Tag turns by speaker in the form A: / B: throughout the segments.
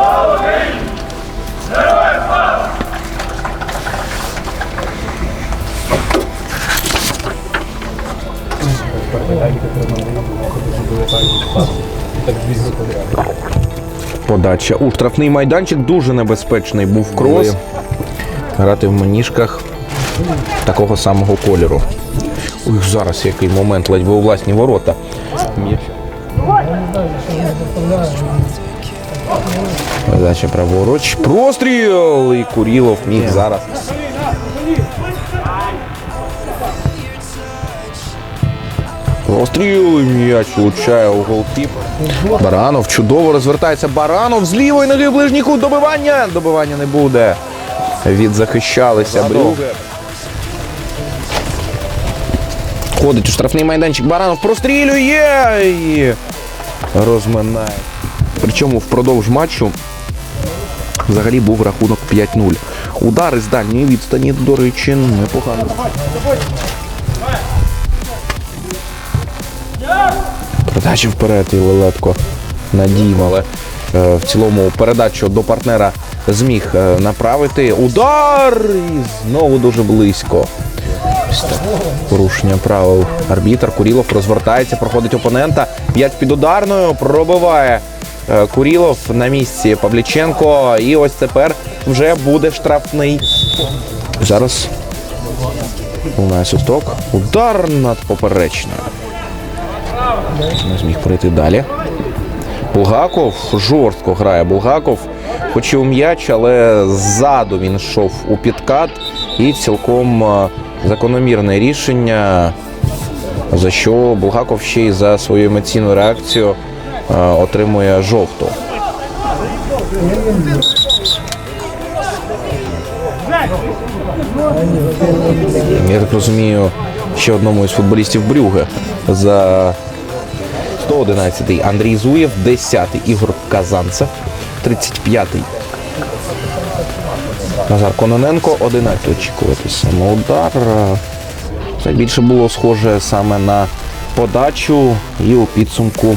A: Слава Україні! Героям слава! Подача у штрафний майданчик дуже небезпечний був крос. Грати в маніжках такого самого кольору. Ой, зараз який момент ледь у власні ворота. Я не знаю, що Подача праворуч. Простріл! І Курілов міг зараз. Простріл і м'яч влучає у голкіпер. Баранов чудово розвертається. Баранов з лівої ноги в ближній кут. Добивання. Добивання не буде. Відзахищалися Брюгер. Ходить у штрафний майданчик. Баранов прострілює і розминає. Причому впродовж матчу взагалі був рахунок 5-0. Удари з дальньої відстані, до речі, непогано. Передача вперед і Лелетко надійно, але е, в цілому передачу до партнера зміг е, направити. Удар! І знову дуже близько. Порушення правил. Арбітр Курілов розвертається, проходить опонента. М'яч під ударною, пробиває Курілов на місці Павліченко. І ось тепер вже буде штрафний. Зараз лунає свисток. Удар над поперечною. Не зміг пройти далі. Булгаков жорстко грає Булгаков. Хотів м'яч, але ззаду він йшов у підкат. І цілком е, закономірне рішення, за що Булгаков ще й за свою емоційну реакцію е, отримує жовту. Я так розумію, ще одному із футболістів Брюге за 111-й Андрій Зуєв, 10-й Ігор Казанцев, 35-й Назар Кононенко, 11-й очікувати саме удар. Це більше було схоже саме на подачу і у підсумку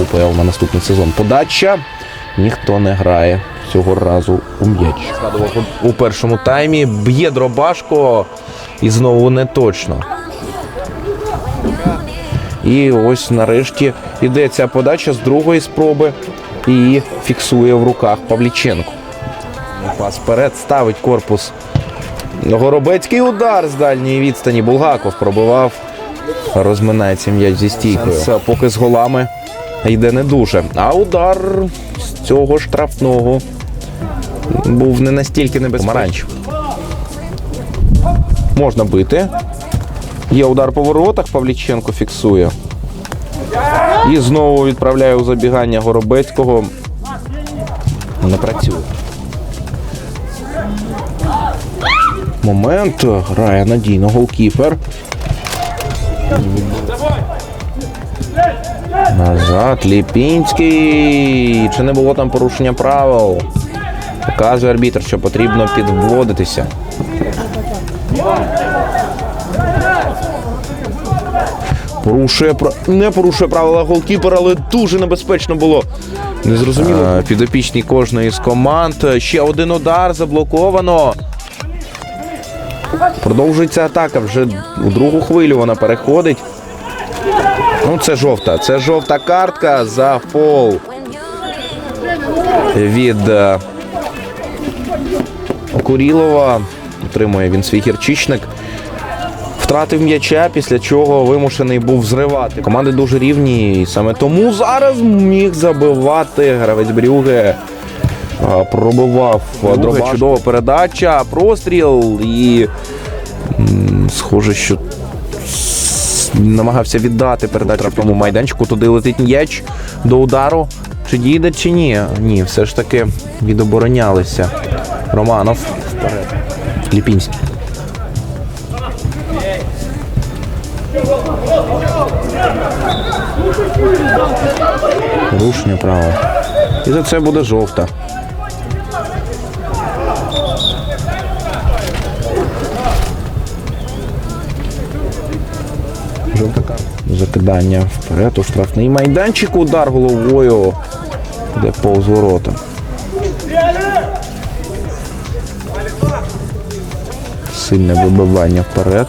A: УПЛ на наступний сезон. Подача. Ніхто не грає цього разу у м'яч. У першому таймі. Б'є дробашко і знову не точно. І ось нарешті іде ця подача з другої спроби і фіксує в руках Павліченко. Пас вперед ставить корпус. Горобецький удар з дальньої відстані. Булгаков пробивав. Розминається м'яч зі стійкою. Поки з голами йде не дуже. А удар з цього штрафного був не настільки небезпечний. Помаранч. Можна бити. Є удар по воротах, Павліченко фіксує. І знову відправляє у забігання Горобецького. Не працює. Момент грає надійно голкіпер. Назад Ліпінський. Чи не було там порушення правил? Показує арбітр, що потрібно підводитися. Порушує не порушує правила голкіпера, але дуже небезпечно було. Незрозуміло. Підопічні кожної з команд. Ще один удар заблоковано. Продовжується атака. Вже у другу хвилю вона переходить. Ну, це жовта. Це жовта картка за фол від е, Курілова. Отримує він свій гірчичник. Втратив м'яча, після чого вимушений був зривати. Команди дуже рівні, і саме тому зараз міг забивати гравець Брюге. А, Пробивав Дроба. Чудова передача, простріл і схоже, що намагався віддати передачу в тому майданчику. Туди летить м'яч до удару. Чи дійде, чи ні? Ні, все ж таки відоборонялися Романов. Ліпінський. Порушення права. І за це буде. Жовта Закидання вперед у штрафний майданчик. Удар головою. Де повз ворота. Сильне вибивання вперед.